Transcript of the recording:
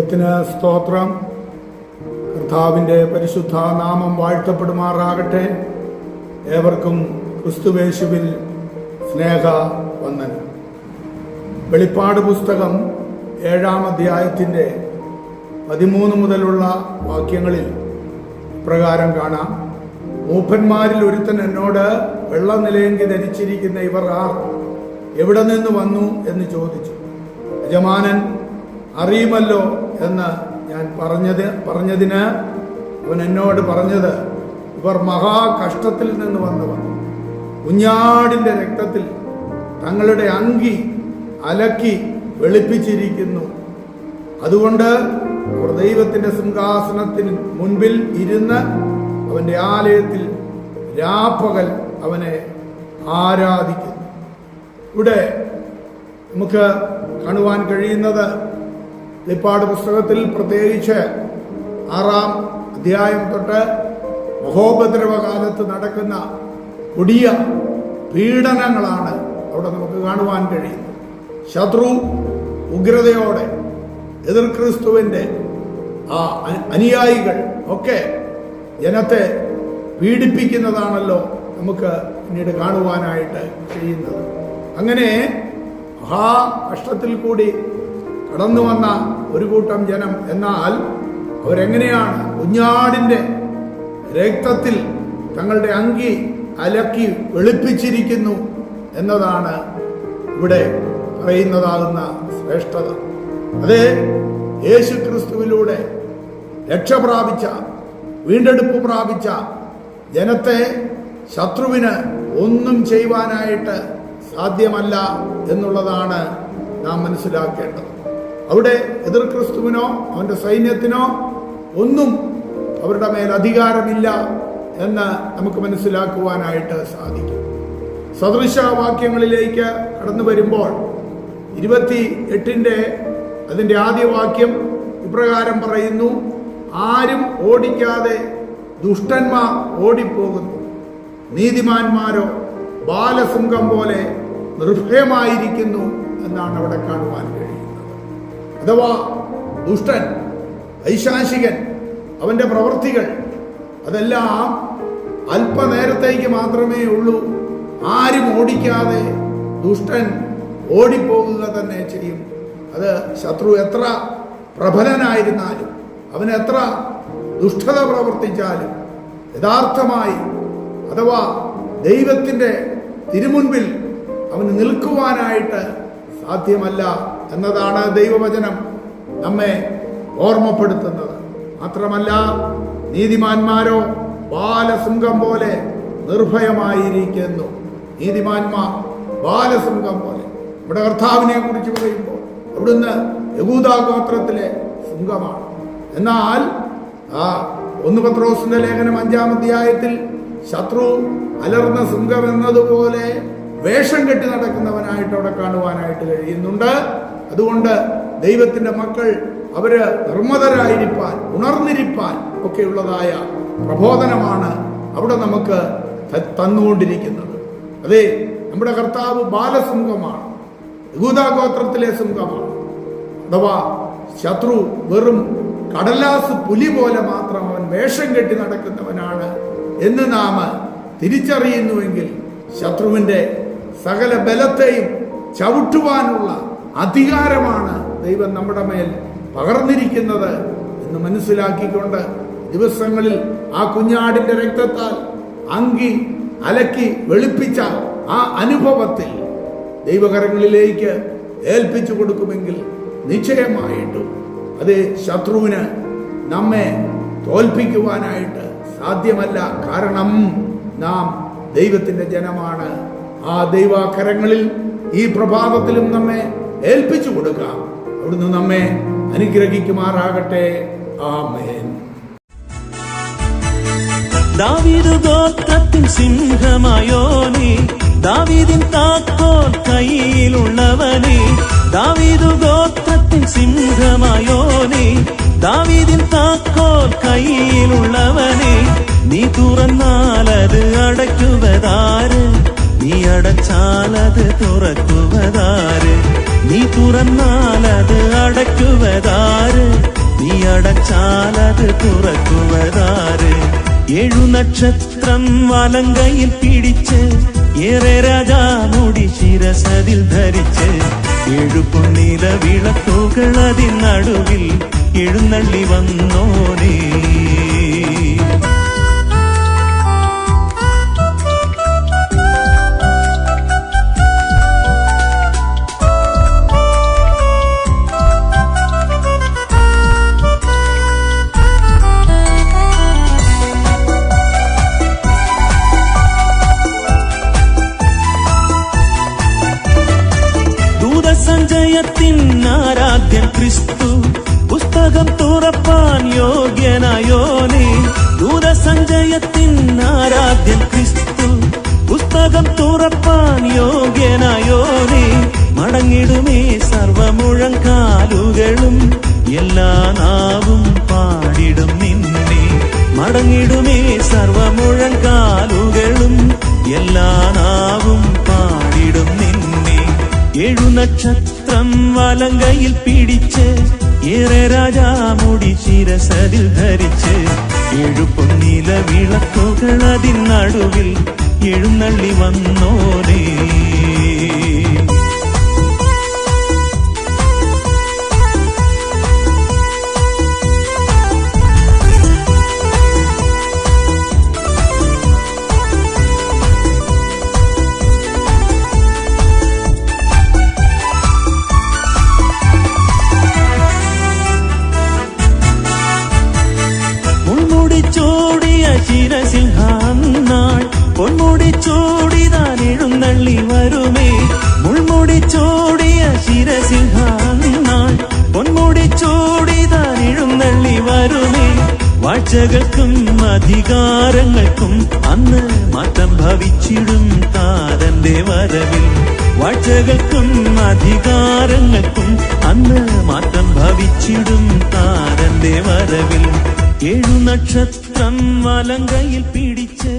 ദൈവത്തിന് സ്തോത്രം. കർത്താവിന്റെ പരിശുദ്ധ നാമം വാഴ്ത്തപ്പെടുമാറാകട്ടെ. ഏവർക്കും ക്രിസ്തുവേശുവിൽ സ്നേഹ വന്ദനം വെളിപ്പാട് പുസ്തകം ഏഴാം അധ്യായത്തിന്റെ പതിമൂന്ന് മുതലുള്ള വാക്യങ്ങളിൽ പ്രകാരം കാണാം. മൂപ്പന്മാരിൽ ഒരുത്തൻ എന്നോട് വെള്ളനിലയെങ്കിൽ ധരിച്ചിരിക്കുന്ന ഇവർ ആർ? എവിടെ നിന്ന് വന്നു? എന്ന് ചോദിച്ചു. യജമാനൻ അറിയുമല്ലോ എന്ന് ഞാൻ പറഞ്ഞത് പറഞ്ഞതിന് അവൻ എന്നോട് പറഞ്ഞത് ഇവർ മഹാകഷ്ടത്തിൽ നിന്ന് വന്നവർ. കുഞ്ഞാടിന്റെ രക്തത്തിൽ തങ്ങളുടെ അങ്കി അലക്കി വെളുപ്പിച്ചിരിക്കുന്നു. അതുകൊണ്ട് അവർ ദൈവത്തിന്റെ സിംഹാസനത്തിന് മുൻപിൽ ഇരുന്ന് അവന്റെ ആലയത്തിൽ രാപ്പകൽ അവനെ ആരാധിക്കുന്നു. ഇവിടെ നമുക്ക് കാണുവാൻ കഴിയുന്നത് വെളിപ്പാട് പുസ്തകത്തിൽ പ്രത്യേകിച്ച് ആറാം അധ്യായം തൊട്ട് മഹോപദ്രവകാലത്ത് നടക്കുന്ന കൊടിയ പീഡനങ്ങളാണ് അവിടെ നമുക്ക് കാണുവാൻ കഴിയുന്നത്. ശത്രു ഉഗ്രതയോടെ എതിർ ക്രിസ്തുവിന്റെ ആ അനുയായികൾ ഒക്കെ ജനത്തെ പീഡിപ്പിക്കുന്നതാണല്ലോ നമുക്ക് പിന്നീട് കാണുവാനായിട്ട് ചെയ്യുന്നത്. അങ്ങനെ മഹാ കഷ്ടത്തിൽ കൂടി കടന്നു വന്ന ഒരു കൂട്ടം ജനം എന്നാൽ അവരെങ്ങനെയാണ് കുഞ്ഞാടിന്റെ രക്തത്തിൽ തങ്ങളുടെ അങ്കി അലക്കി വെളുപ്പിച്ചിരിക്കുന്നു എന്നതാണ് ഇവിടെ പറയുന്നതാകുന്ന ശ്രേഷ്ഠത. അത് യേശു ക്രിസ്തുവിലൂടെ രക്ഷ പ്രാപിച്ച വീണ്ടെടുപ്പ് പ്രാപിച്ച ജനത്തെ ശത്രുവിന് ഒന്നും ചെയ്യുവാനായിട്ട് സാധ്യമല്ല എന്നുള്ളതാണ് നാം മനസ്സിലാക്കേണ്ടത്. അവിടെ എതിർ ക്രിസ്തുവിനോ അവന്റെ സൈന്യത്തിനോ ഒന്നും അവരുടെ മേൽ അധികാരമില്ല എന്ന് നമുക്ക് മനസ്സിലാക്കുവാനായിട്ട് സാധിക്കും. സദൃശവാക്യങ്ങളിലേക്ക് കടന്നു വരുമ്പോൾ ഇരുപത്തി എട്ടിന്റെ അതിന്റെ ആദ്യ വാക്യം ഇപ്രകാരം പറയുന്നു ആരും ഓടിക്കാതെ ദുഷ്ടന്മാർ ഓടിപ്പോകുന്നു. നീതിമാന്മാരോ ബാലസിംഹം പോലെ നിർഭയമായിരിക്കുന്നു എന്നാണ് അവിടെ കഴിയുന്നത് അഥവാ ദുഷ്ടൻ ഐശാശികൻ അവന്റെ പ്രവൃത്തികൾ അതെല്ലാം അല്പനേരത്തേക്ക് മാത്രമേ ഉള്ളൂ. ആരും ഓടിക്കാതെ ദുഷ്ടൻ ഓടിപ്പോകുക തന്നെ ചെയ്യും. അത് ശത്രു എത്ര പ്രബലനായിരുന്നാലും അവൻ എത്ര ദുഷ്ടത പ്രവർത്തിച്ചാലും യഥാർത്ഥമായി അഥവാ ദൈവത്തിന്റെ തിരുമുൻപിൽ അവന് നിൽക്കുവാനായിട്ട് സാധ്യമല്ല. എന്നതാണ് ദൈവവചനം. നമ്മെ ഓർമ്മപ്പെടുത്തുന്നത്. മാത്രമല്ല നീതിമാന്മാരോ ബാലസിംഹം പോലെ നിർഭയമായിരിക്കുന്നു. നീതിമാന്മാർ ബാലസിംഹം പോലെ. ഇവിടെ കർത്താവിനെ കുറിച്ച് പറയുമ്പോൾ അവിടുന്ന് യഹൂദാഗോത്രത്തിലെ സിംഹമാണ്. എന്നാൽ ആ ഒന്ന് പത്രോസിന്റെ ലേഖനം അഞ്ചാം അധ്യായത്തിൽ ശത്രു അലർന്ന സിംഹം എന്നതുപോലെ വേഷം കെട്ടി നടക്കുന്നവനായിട്ട് അവിടെ കാണുവാനായിട്ട് കഴിയുന്നുണ്ട്. അതുകൊണ്ട് ദൈവത്തിന്റെ മക്കൾ അവർ നിർമ്മതരായിരിക്കാൻ ഉണർന്നിരിപ്പാൻ ഒക്കെയുള്ളതായ പ്രബോധനമാണ് അവിടെ നമുക്ക് തന്നുകൊണ്ടിരിക്കുന്നത്. അതെ നമ്മുടെ കർത്താവ് ബാലസിംഹമാണ്. യഹൂദാഗോത്രത്തിലെ സിംഹമാണ്. അഥവാ ശത്രു വെറും കടലാസ് പുലി പോലെ മാത്രം അവൻ വേഷം കെട്ടി നടക്കുന്നവനാണ് എന്ന് നാം തിരിച്ചറിയുന്നുവെങ്കിൽ ശത്രുവിന്റെ സകല ബലത്തെയും ചവിട്ടുവാനുള്ള അധികാരമാണ് ദൈവം നമ്മുടെ മേൽ പകർന്നിരിക്കുന്നത് എന്ന് മനസ്സിലാക്കിക്കൊണ്ട് ദിവസങ്ങളിൽ ആ കുഞ്ഞാടിന്റെ രക്തത്താൽ അങ്കി അലക്കി വെളുപ്പിച്ച ആ അനുഭവത്തിൽ ദൈവകരങ്ങളിലേക്ക് ഏൽപ്പിച്ചു കൊടുക്കുമെങ്കിൽ നിശ്ചയമായിട്ടും അത് ശത്രുവിന് നമ്മെ തോൽപ്പിക്കുവാനായിട്ട് സാധ്യമല്ല. കാരണം നാം ദൈവത്തിന്റെ ജനമാണ്. ആ ദൈവാകരങ്ങളിൽ ഈ പ്രഭാതത്തിലും നമ്മെ ഏൽപ്പിച്ചു കൊടുക്കാം. അവിടുന്ന് നമ്മെ അനുഗ്രഹിക്കുമാറാകട്ടെ. ആമേൻ. ദാവീദ് ഗോത്രത്തിൻ സിംഹമായോനി ദാവീദിൻ താക്കോൽ കയ്യിലുള്ളവനെ ദാവീദു ഗോത്രത്തിൻ സിംഹമായോനി ദാവീദിൻ താക്കോൽ കയ്യിലുള്ളവനെ നീ തുറന്നാലത് അടയ്ക്കുവതാര്? നീ അടച്ചാലത് തുറക്കുവതാര്? നീ തുറന്നാലത് അടയ്ക്കുവതാര്? നീ അടച്ചാലത് തുറക്കുവതാറ് ഏഴു നക്ഷത്രം വലങ്കയിൽ പിടിച്ച് ഏറെ രാജാമുടി ശിരസതിൽ ധരിച്ച് ഏഴു പൊന്നില വിളക്കുകൾ അതിൻ നടുവിൽ എഴുന്നള്ളി വന്നോനേ ദൂതസഞ്ചയത്തിൻ ആരാധ്യൻ ക്രിസ്തു. പുസ്തകം തുറപ്പാൻ യോഗ്യനായോനെ. ദൂരസഞ്ചയത്തിൻ ആരാധ്യൻ ക്രിസ്തു. പുസ്തകം തുറപ്പാൻ യോഗ്യനായോനെ. മടങ്ങിടുമേ സർവമുഴങ്കാലുകളും എല്ലാ നാവും പാടിടും നിന്നെ. മടങ്ങിടുമേ സർവമുഴങ്കാലുകളും എല്ലാ നക്ഷത്രം വലങ്കയിൽ പിടിച്ച് ഏറെ രാജാമുടി ശിരസതിൽ ധരിച്ച് ഏഴു പൊന്നില വിളക്കുകൾ അതിനടുവിൽ എഴുന്നള്ളി വന്നോരേ വാഴ്ചകൾക്കും അധികാരങ്ങൾക്കും അന്ന് മാറ്റം ഭവിച്ചിടും താരന്റെ വരവിൽ. വാഴ്ചകൾക്കും അധികാരങ്ങൾക്കും അന്ന് മാറ്റം ഭവിച്ചിടും താരന്റെ വരവിൽ. ഏഴു നക്ഷത്രം വലങ്കയിൽ പിടിച്ച്